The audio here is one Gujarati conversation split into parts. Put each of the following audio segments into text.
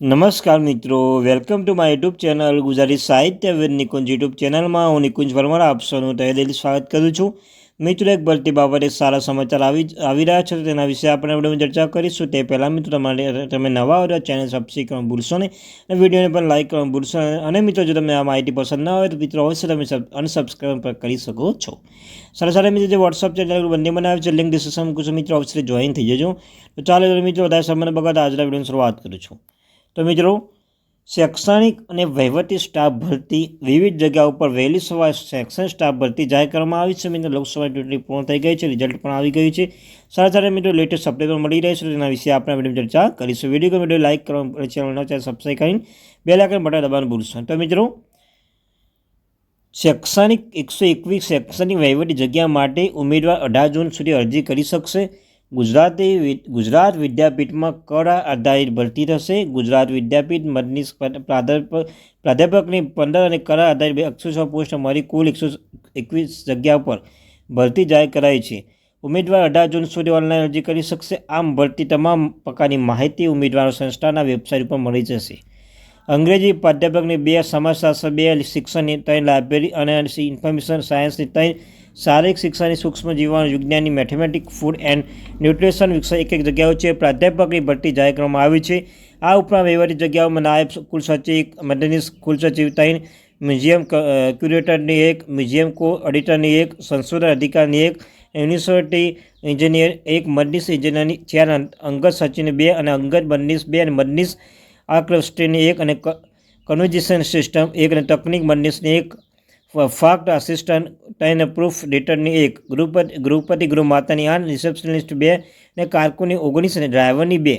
નમસ્કાર મિત્રો welcome to my YouTube channel Gujarati સાહિત્ય વિદ નિકુંજ યુટ્યુબ ચેનલમાં હું નિકુંજ પરમાર, આપ સૌનું તહે દિલ સ્વાગત કરું છું. મિત્રો, એક ભરતી બાબતે સારા સમાચાર આવી આવી રહ્યા છે તેના વિશે આપણે વિડીયોમાં ચર્ચા કરીશું. તે પહેલાં મિત્રો, તમારે તમે નવા આવ્યા ચેનલ સબસ્ક્રાઈબ કરવાનું ભૂલશો નહીં અને વિડીયોને પણ લાઇક કરવાનું ભૂલશો. અને મિત્રો, જો તમને આ માહિતી પસંદ ના હોય તો મિત્રો, અવશ્ય તમે અનસબસ્ક્રાઈબ પણ કરી શકો છો. સરસ સારા મિત્રો, જે વોટ્સઅપ ચેનલ બંને બનાવ્યું છે લિંક ડિસ્ક્રિપ્શન મૂકું છું. મિત્રો, અવશ્ય જોઈન થઈ જજો. તો ચાલો મિત્રો, વધારે સમય બગાડ આજના વિડીયોની શરૂઆત કરું છું. તો મિત્રો, શૈક્ષણિક અને વહીવટી સ્ટાફ ભરતી વિવિધ જગ્યાઓ પર વહેલી સવારે શૈક્ષણિક સ્ટાફ ભરતી જાહેર કરવામાં આવી છે. મિત્રો, લોકસભા ચૂંટણી પૂર્ણ થઈ ગઈ છે રિઝલ્ટ પણ આવી ગયું છે. સારા સારા મિત્રો લેટેસ્ટ અપડેટ પણ મળી રહે છે. તેના વિશે આપણે વીડિયો ચર્ચા કરીશું. વીડિયો વીડિયો લાઇક કરવા ચેનલ ચેનલ સબસ્ક્રાઈબ કરીને બે લાખ બટન દબાવવાનું ભૂલશો તો મિત્રો, શૈક્ષણિક એકસો એકવીસ શૈક્ષણિક વહીવટી જગ્યા માટે ઉમેદવાર અઢાર જૂન સુધી અરજી કરી શકશે. ગુજરાતી ગુજરાત વિદ્યાપીઠમાં કળા આધારિત ભરતી થશે. ગુજરાત વિદ્યાપીઠ પ્રાધ્યાપક, પ્રાધ્યાપકની પંદર અને કળા આધારિત એકસો છ પોસ્ટ મળી કુલ એકસો એકવીસ જગ્યા પર ભરતી જાહેર કરાઈ છે. ઉમેદવાર અઢાર જૂન સુધી ઓનલાઈન અરજી કરી શકશે. આમ ભરતી તમામ પ્રકારની માહિતી ઉમેદવારો સંસ્થાના વેબસાઇટ પર મળી જશે. અંગ્રેજી પ્રાધ્યાપકની બે સમાજશાસ્ત્ર, બે શિક્ષણની ત્રણ લાઇબ્રેરી અને ઇન્ફોર્મેશન સાયન્સની ત્રણ શારીરિક શિક્ષણની સૂક્ષ્મ જીવન, વિજ્ઞાનની મેથેમેટિક, ફૂડ એન્ડ ન્યુટ્રિશન વિષય એક એક જગ્યાઓ છે. પ્રાધ્યાપકની ભરતી જાહેર કરવામાં આવી છે. આ ઉપરાંત વહીવટી જગ્યાઓમાં નાયબ કુલસચિવ મદનીશ કુલસચિવ ત્રણ, મ્યુઝિયમ ક્યુરેટરની એક, મ્યુઝિયમ કો ઓડિટરની એક, સંશોધન અધિકારની એક, યુનિવર્સિટી એન્જિનિયર એક, મદનીશ એન્જિનિયરની ચાર અંગત સચિવની બે અને અંગત મદનીશ બે અને મદનીશ આ ક્લસ્ટરની એક અને કન્વર્જેશન સિસ્ટમ એક અને તકનિક મદનીશની એક ફાક્ટ આસિસ્ટન્ટ ટાઈન પ્રૂફ ડેટરની એક. ગૃહપતિ ગૃહપતિ ગૃહમાતાની આઠ રિસેપ્શનિસ્ટ બે ને કારકુની ઓગણીસ અને ડ્રાઈવરની બે.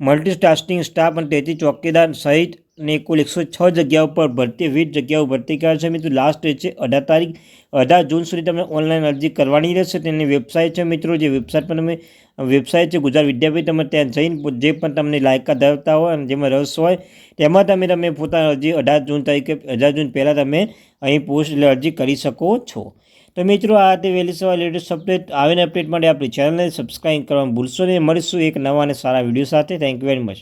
મલ્ટીટાસ્કિંગ સ્ટાફ અને તેથી ચોકીદાર સહિત ને કુલ એકસો છ જગ્યાઓ પર ભરતી, વીસ જગ્યાઓ ભરતી કરે છે. મિત્રો લાસ્ટ ડેટ છે અઢાર તારીખ, અઢાર જૂન સુધી તમે ઓનલાઈન અરજી કરવાની રહેશે. તેની વેબસાઇટ છે મિત્રો, જે વેબસાઇટ પર તમે વેબસાઇટ છે ગુજરાત વિદ્યાપીઠ, તમે ત્યાં જઈને જે પણ તમને લાયકાત ધરાવતા હોય અને જેમાં રસ હોય, તેમાં તમે તમે પોતાની અરજી અઢાર જૂન તારીખે, અઢાર જૂન પહેલાં તમે અહીં પોસ્ટ અરજી કરી શકો છો. તો મિત્રો, આ તે વહેલી સવારે લેટેસ્ટ અપડેટ આવીને અપડેટ માટે આપણી ચેનલને સબસ્ક્રાઈબ કરવાનું ભૂલશો નહીં. મળીશું એક નવા અને સારા વીડિયો સાથે. Thank you very much